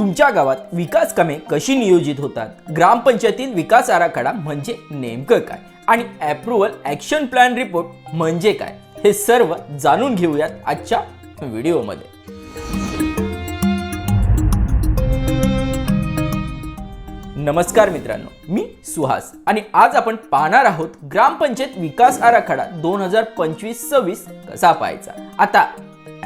तुमच्या गावात विकास कामे कशी नियोजित होतात? ग्रामपंचायतीत विकास आराखडा म्हणजे नेमकं काय? आणि अप्रुव्हल ॲक्शन प्लॅन रिपोर्ट म्हणजे काय? हे सर्व जाणून घेऊयात आजच्या व्हिडिओमध्ये. नमस्कार मित्रांनो मी सुहास आणि आज आपण पाहणार आहोत ग्रामपंचायत विकास आराखडा दोन हजार पंचवीस सव्वीस कसा पाहायचा? आता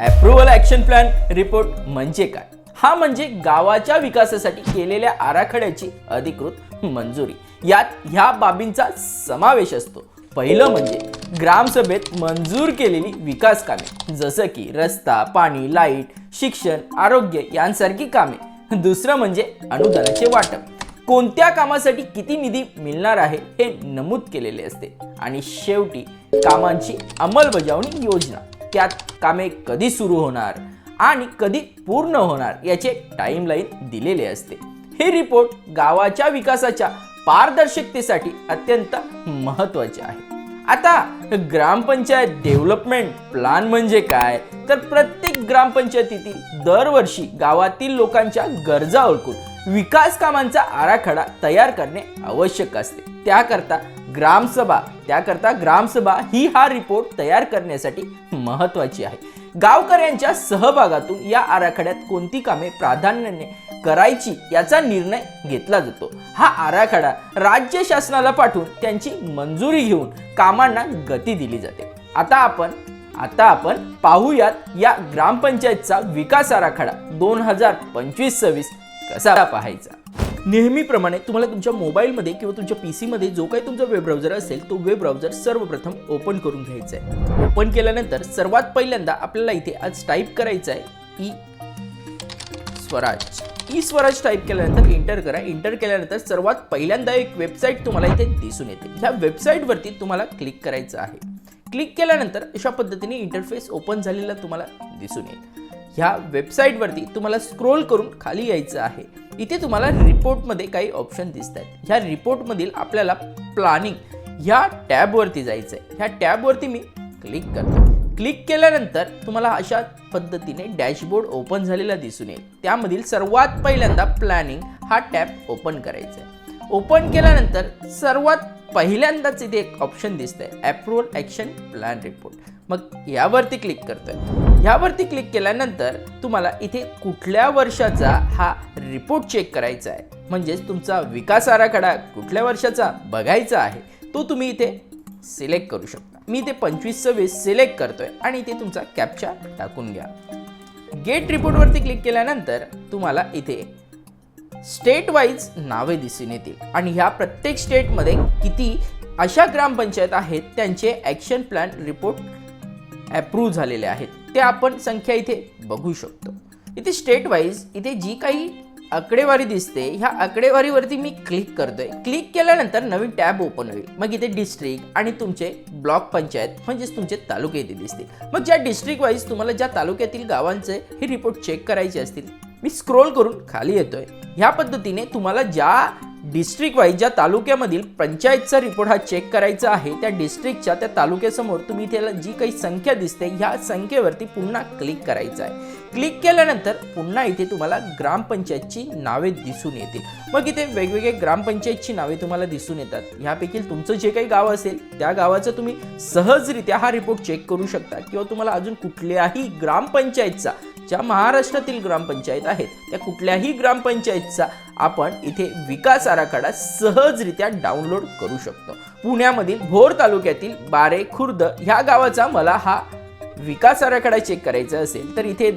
अप्रुव्हल ॲक्शन प्लॅन रिपोर्ट म्हणजे काय? हा म्हणजे गावाच्या विकासासाठी केलेल्या आराखड्याची अधिकृत मंजुरी. यात ह्या बाबींचा समावेश असतो. पहिलं म्हणजे ग्रामसभेत मंजूर केलेली विकास कामे जसं की रस्ता पाणी लाइट शिक्षण आरोग्य यांसारखी कामे. दुसरं म्हणजे अनुदानाचे वाटप. कोणत्या कामासाठी किती निधी मिळणार आहे हे नमूद केलेले असते. आणि शेवटी कामांची अंमलबजावणी योजना. त्यात कामे कधी सुरू होणार? आणि कधी पूर्ण होणार याचे टाईमलाईन दिलेले असते. हे रिपोर्ट गावाच्या विकासाच्या पारदर्शकतेसाठी अत्यंत महत्त्वाचे आहे. आता ग्रामपंचायत डेव्हलपमेंट प्लॅन म्हणजे काय? तर प्रत्येक ग्रामपंचायतीतील दरवर्षी गावातील लोकांच्या गरजा ओळखून विकास कामांचा आराखडा तयार करणे आवश्यक असते. त्याकरता ग्रामसभा त्याकरता ग्रामसभा ही हा रिपोर्ट तयार करण्यासाठी महत्वाची आहे. गावकऱ्यांच्या सहभागातून या आराखड्यात कोणती कामे प्राधान्याने करायची याचा निर्णय घेतला जातो. हा आराखडा राज्य शासनाला पाठवून त्यांची मंजुरी घेऊन कामांना गती दिली जाते. आता आपण आता आपण पाहूयात या ग्रामपंचायतचा विकास आराखडा दोन हजार पंचवीस सव्वीस कसा पाहायचा. नेहमीप्रमाणे तुम्हाला तुमच्या मोबाईलमध्ये किंवा तुमच्या पी सीमध्ये जो काही तुमचा वेब ब्राउझर असेल तो वेब ब्राउझर सर्वप्रथम ओपन करून घ्यायचा आहे. ओपन केल्यानंतर सर्वात पहिल्यांदा आपल्याला इथे आज टाईप करायचं आहे E Swaraj. E Swaraj type केल्यानंतर इंटर करा. इंटर केल्यानंतर सर्वात पहिल्यांदा एक वेबसाईट तुम्हाला इथे दिसून येते. ह्या वेबसाईटवरती तुम्हाला क्लिक करायचं आहे. क्लिक केल्यानंतर अशा पद्धतीने इंटरफेस ओपन झालेला तुम्हाला दिसून येईल. ह्या वेबसाईटवरती तुम्हाला स्क्रोल करून खाली यायचं आहे. इथे तुम्हाला रिपोर्टमध्ये काही ऑप्शन दिसत आहेत ह्या रिपोर्टमधील आपल्याला प्लॅनिंग ह्या टॅबवरती जायचं आहे ह्या टॅबवरती मी क्लिक करतो. क्लिक केल्यानंतर तुम्हाला अशा पद्धतीने डॅशबोर्ड ओपन झालेला दिसून येईल. त्यामधील सर्वात पहिल्यांदा प्लॅनिंग हा टॅब ओपन करायचा आहे ओपन केल्यानंतर सर्वात पहिल्यांदाच इथे एक ऑप्शन दिसतंय. अप्रुव्हल ॲक्शन प्लॅन रिपोर्ट मग यावरती क्लिक करतोय. ह्यावरती क्लिक केल्यानंतर तुम्हाला इथे कुठल्या वर्षाचा हा रिपोर्ट चेक करायचा आहे? म्हणजेच तुमचा विकास आराखडा कुठल्या वर्षाचा बघायचा आहे? तो तुम्ही इथे सिलेक्ट करू शकता. मी इथे पंचवीस सव्वीस सिलेक्ट करतोय आणि इथे तुमचा कॅप्चा टाकून घ्या. गेट रिपोर्टवरती क्लिक केल्यानंतर तुम्हाला इथे स्टेट वाईज नावे दिसून येतील. आणि ह्या प्रत्येक स्टेटमध्ये किती अशा ग्रामपंचायत आहेत त्यांचे ॲक्शन प्लॅन रिपोर्ट अप्रूव्ह झालेले आहेत. ते आपण संख्या इथे बघू शकतो. इथे स्टेट वाईज इथे जी काही आकडेवारी दिसते ह्या आकडेवारीवरती मी क्लिक करतोय. क्लिक केल्यानंतर नवीन टॅब ओपन होईल. मग इथे डिस्ट्रिक्ट आणि तुमचे ब्लॉक पंचायत म्हणजेच तुमचे तालुके इथे दिसतील. मग ज्या डिस्ट्रिक्ट वाईज तुम्हाला ज्या तालुक्यातील गावांचे हे रिपोर्ट चेक करायचे असतील मी स्क्रोल करून खाली येतोय. ह्या पद्धतीने तुम्हाला ज्या डिस्ट्रिक्ट वाईज ज्या तालुक्यामधील पंचायतचा रिपोर्ट हा चेक करायचा आहे त्या डिस्ट्रिक्टच्या त्या तालुक्यासमोर तुम्ही त्याला जी काही संख्या दिसते ह्या संख्येवरती पुन्हा क्लिक करायचं आहे. क्लिक केल्यानंतर पुन्हा इथे तुम्हाला ग्रामपंचायतची नावे दिसून येतील. मग इथे वेगवेगळे ग्रामपंचायतची नावे तुम्हाला दिसून येतात. ह्यापैकी तुमचं जे काही गाव असेल त्या गावाचं तुम्ही सहजरित्या हा रिपोर्ट चेक करू शकता किंवा तुम्हाला अजून कुठल्याही ग्रामपंचायतचा ज्या महाराष्ट्रातील ग्रामपंचायत आहेत त्या कुठल्याही ग्रामपंचायतचा आपण इथे विकास आराखडा सहजरित्या डाउनलोड करू शकतो. पुण्यामधील भोर तालुक्यातील बारे खुर्द ह्या गावाचा मला हा विकास आराखडा चेक करायचा असेल तर इथे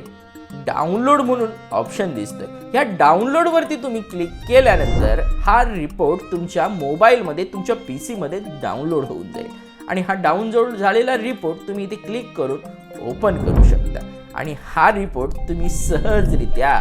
डाउनलोड म्हणून ऑप्शन दिसतोय. ह्या डाउनलोडवरती तुम्ही क्लिक केल्यानंतर हा रिपोर्ट तुमच्या मोबाईलमध्ये तुमच्या पी सीमध्ये डाउनलोड होऊन जाईल. आणि हा डाउनलोड झालेला रिपोर्ट तुम्ही इथे क्लिक करून ओपन करू शकता. आणि हा रिपोर्ट तुम्ही सहजरित्या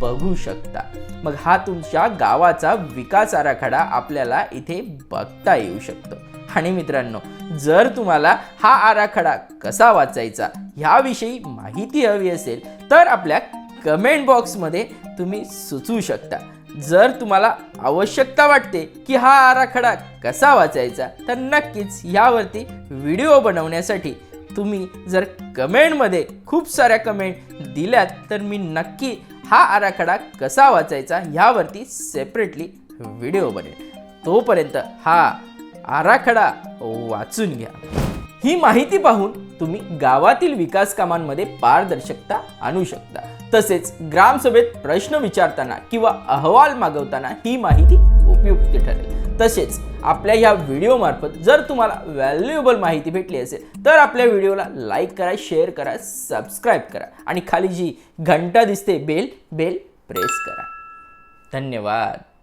बघू शकता. मग हा तुमच्या गावाचा विकास आराखडा आपल्याला इथे बघता येऊ शकतो. आणि मित्रांनो जर तुम्हाला हा आराखडा कसा वाचायचा ह्याविषयी माहिती हवी असेल तर आपल्या कमेंट बॉक्समध्ये तुम्ही सुचवू शकता. जर तुम्हाला आवश्यकता वाटते की हा आराखडा कसा वाचायचा तर नक्कीच यावरती व्हिडिओ बनवण्यासाठी तुम्ही जर कमेंटमध्ये खूप साऱ्या कमेंट दिल्यात तर मी नक्की हा आराखडा कसा वाचायचा ह्यावरती सेपरेटली व्हिडिओ बनेल. तोपर्यंत हा आराखडा वाचून घ्या. ही माहिती पाहून तुम्ही गावातील विकास कामांमध्ये पारदर्शकता आणू शकता. तसेच ग्रामसभेत प्रश्न विचारताना किंवा अहवाल मागवताना ही माहिती उपयुक्त ठरेल. तसेच आपल्या ह्या व्हिडिओमार्फत जर तुम्हाला व्हॅल्युएबल माहिती भेटली असेल तर आपल्या व्हिडिओला लाईक करा शेअर करा सबस्क्राईब करा आणि खाली जी घंटा दिसते बेल बेल प्रेस करा. धन्यवाद.